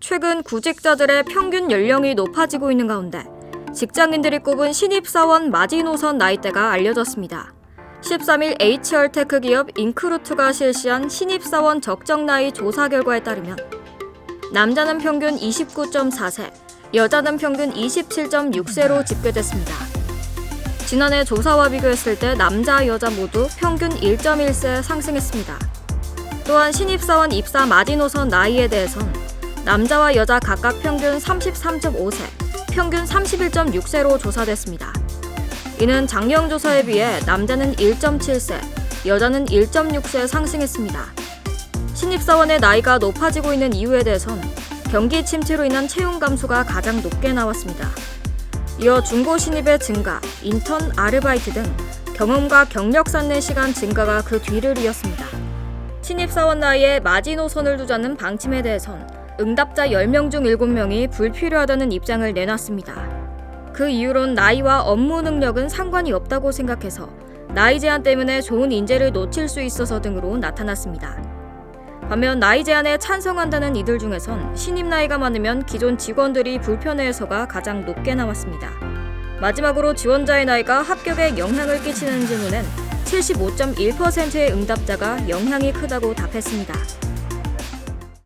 최근 구직자들의 평균 연령이 높아지고 있는 가운데 직장인들이 꼽은 신입사원 마지노선 나이대가 알려졌습니다. 13일 HR테크 기업 인크루트가 실시한 신입사원 적정 나이 조사 결과에 따르면 남자는 평균 29.4세, 여자는 평균 27.6세로 집계됐습니다. 지난해 조사와 비교했을 때 남자, 여자 모두 평균 1.1세 상승했습니다. 또한 신입사원 입사 마지노선 나이에 대해선 남자와 여자 각각 평균 33.5세, 평균 31.6세로 조사됐습니다. 이는 작년 조사에 비해 남자는 1.7세, 여자는 1.6세 상승했습니다. 신입사원의 나이가 높아지고 있는 이유에 대해선 경기 침체로 인한 채용 감소가 가장 높게 나왔습니다. 이어 중고 신입의 증가, 인턴, 아르바이트 등 경험과 경력 쌓는 시간 증가가 그 뒤를 이었습니다. 신입사원 나이에 마지노선을 두자는 방침에 대해선 응답자 10명 중 7명이 불필요하다는 입장을 내놨습니다. 그 이유론 나이와 업무 능력은 상관이 없다고 생각해서 나이 제한 때문에 좋은 인재를 놓칠 수 있어서 등으로 나타났습니다. 반면 나이 제한에 찬성한다는 이들 중에선 신입 나이가 많으면 기존 직원들이 불편해해서가 가장 높게 나왔습니다. 마지막으로 지원자의 나이가 합격에 영향을 끼치는 질문엔 75.1%의 응답자가 영향이 크다고 답했습니다.